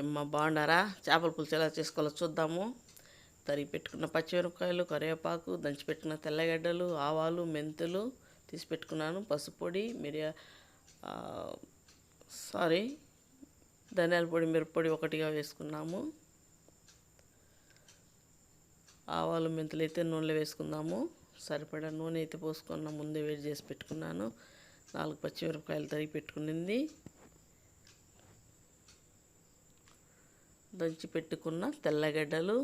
ఏమ్మ బాగుండారా చేపల పులుసు ఎలా చేసుకోవాలో చూద్దాము. తరిగి పెట్టుకున్న పచ్చిమిరపకాయలు కరివేపాకు దంచిపెట్టుకున్న తెల్లగడ్డలు ఆవాలు మెంతులు తీసి పెట్టుకున్నాను. పసుపొడి మిరియా సారీ ధనియాల పొడి మిరప్పొడి ఒకటిగా వేసుకున్నాము. ఆవాలు మెంతులు అయితే నూనెలో వేసుకుందాము. సరిపడా నూనె అయితే పోసుకున్న ముందే వేడి చేసి పెట్టుకున్నాను. నాలుగు పచ్చిమిరపకాయలు తరిగి పెట్టుకునింది. దంచి పెట్టుకున్న తెల్లగడ్డలు.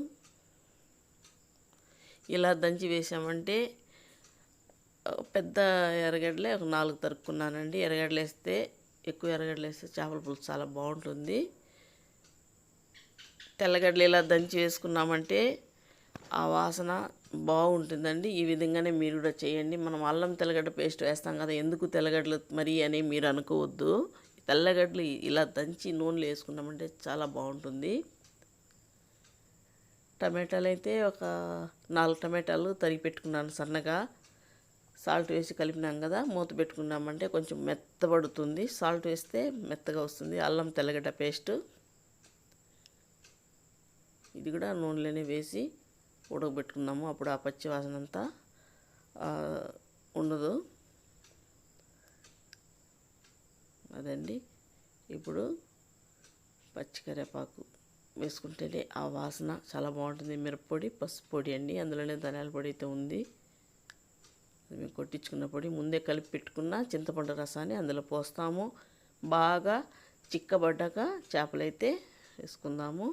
ఇలా దంచి వేసామంటే పెద్ద ఎర్రగడ్డలే ఒక నాలుగు తరుక్కున్నానండి. ఎర్రగడ్డలు వేస్తే ఎక్కువ ఎర్రగడ్డలు వేస్తే చేపల పులుసు చాలా బాగుంటుంది. తెల్లగడ్డలు ఇలా దంచి వేసుకున్నామంటే ఆ వాసన బాగుంటుందండి. ఈ విధంగానే మీరు కూడా చేయండి. మనం అల్లం తెల్లగడ్డ పేస్ట్ వేస్తాం కదా ఎందుకు తెల్లగడ్డలు మరి అని మీరు అనుకోవద్దు. తెల్లగడ్డలు ఇలా దంచి నూనెలో వేసుకున్నామంటే చాలా బాగుంటుంది. టమాటాలు అయితే ఒక నాలుగు టమాటాలు తరిగి పెట్టుకున్నాను సన్నగా. సాల్ట్ వేసి కలిపినాం కదా మూత పెట్టుకున్నామంటే కొంచెం మెత్తబడుతుంది. సాల్ట్ వేస్తే మెత్తగా వస్తుంది అల్లం తెల్లగడ్డ పేస్ట్. ఇది కూడా నూనెలోనే వేసి ఉడకబెట్టుకున్నాము. అప్పుడు ఆ పచ్చి వాసన అంతా ఉండదు అదండి. ఇప్పుడు పచ్చి కరివేపాకు వేసుకుంటేనే ఆ వాసన చాలా బాగుంటుంది. మిరప్పొడి పసుపు పొడి అండి అందులోనే ధనియాల పొడి అయితే ఉంది. అది మేము కొట్టించుకున్న పొడి ముందే కలిపి పెట్టుకున్న చింతపండు రసాన్ని అందులో పోస్తాము. బాగా చిక్కబడ్డాక చేపలైతే వేసుకుందాము.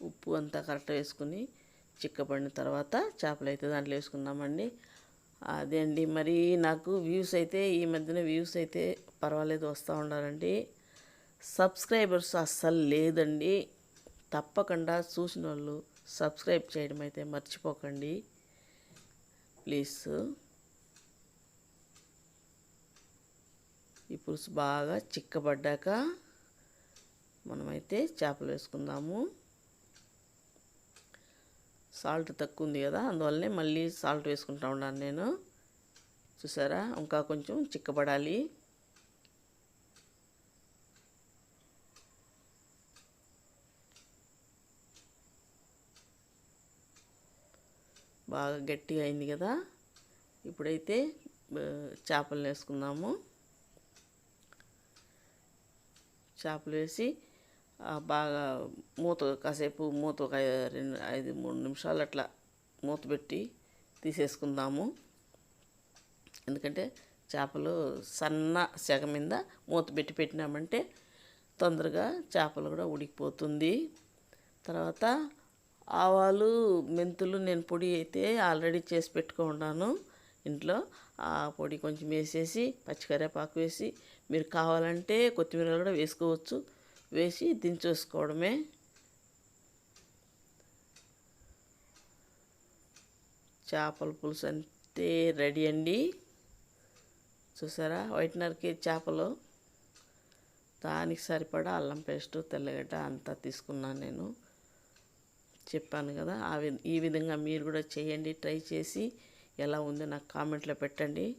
ఉప్పు అంతా కరెక్ట్ వేసుకుని చిక్కబడిన తర్వాత చేపలైతే దాంట్లో వేసుకుందామండి. అదే అండి. మరి నాకు వ్యూస్ అయితే ఈ మధ్యన వ్యూస్ అయితే పర్వాలేదు వస్తూ ఉండాలండి. సబ్స్క్రైబర్స్ అస్సలు లేదండి. తప్పకుండా చూసిన వాళ్ళు సబ్స్క్రైబ్ చేయడం అయితే మర్చిపోకండి. ప్లీజ్. ఈ పులుసు బాగా చిక్కబడ్డాక మనమైతే చేపలు వేసుకుందాము. సాల్ట్ తక్కువ ఉంది కదా అందువల్లనే మళ్ళీ సాల్ట్ వేసుకుంటా ఉన్నాను నేను. చూసారా? ఇంకా కొంచెం చిక్కబడాలి. బాగా గట్టిగా అయింది కదా. ఇప్పుడైతే చేపలు వేసుకుందాము. చేపలు వేసి బాగా మూత కాసేపు మూత ఒక రెండు ఐదు మూడు నిమిషాలు అట్లా మూత పెట్టి తీసేసుకుందాము. ఎందుకంటే చేపలు సన్న సెగ మీద మూత పెట్టి పెట్టినామంటే తొందరగా చేపలు కూడా ఉడికిపోతుంది. తర్వాత ఆవాలు మెంతులు నేను పొడి అయితే ఆల్రెడీ చేసి పెట్టుకున్నాను ఇంట్లో ఆ పొడి కొంచెం వేసేసి పచ్చికరేపాకు వేసి మీరు కావాలంటే కొత్తిమీర కూడా వేసుకోవచ్చు. వేసి దించేసుకోవడమే. చేపల పులుసు అంతే రెడీ అండి. చూసారా? వైట్నర్కి చేపలు. దానికి సరిపడా అల్లం పేస్ట్ తెల్లగడ్డ అంతా తీసుకున్నాను నేను. చెప్పాను కదా ఆ వి ఈ విధంగా మీరు కూడా చేయండి ట్రై చేసి ఎలా ఉందో నాకు కామెంట్లో పెట్టండి.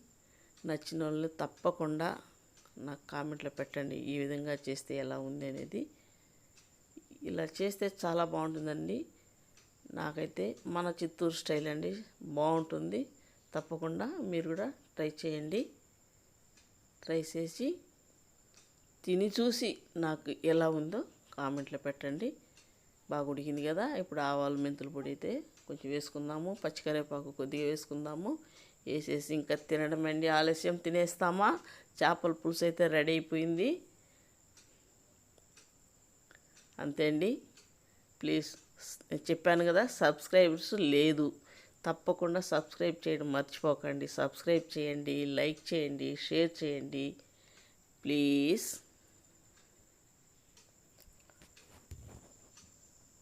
నచ్చిన వాళ్ళు తప్పకుండా నాకు కామెంట్లో పెట్టండి ఈ విధంగా చేస్తే ఎలా ఉంది అనేది. ఇలా చేస్తే చాలా బాగుంటుందండి. నాకైతే మన చిత్తూరు స్టైల్ అండి బాగుంటుంది. తప్పకుండా మీరు కూడా ట్రై చేయండి. ట్రై చేసి తిని చూసి నాకు ఎలా ఉందో కామెంట్లో పెట్టండి. బాగా ఉడికింది కదా ఇప్పుడు ఆవాలు మెంతుల పొడి అయితే కొంచెం వేసుకుందాము. పచ్చికరేపాకు కొద్దిగా వేసుకుందాము. వేసేసి ఇంకా తినడం అండి ఆలస్యం తినేస్తామా? చేపల పులుసు అయితే రెడీ అయిపోయింది. అంతే అండి. ప్లీజ్ చెప్పాను కదా సబ్స్క్రైబర్స్ లేదు. తప్పకుండా సబ్స్క్రైబ్ చేయడం మర్చిపోకండి. సబ్స్క్రైబ్ చేయండి లైక్ చేయండి షేర్ చేయండి. ప్లీజ్.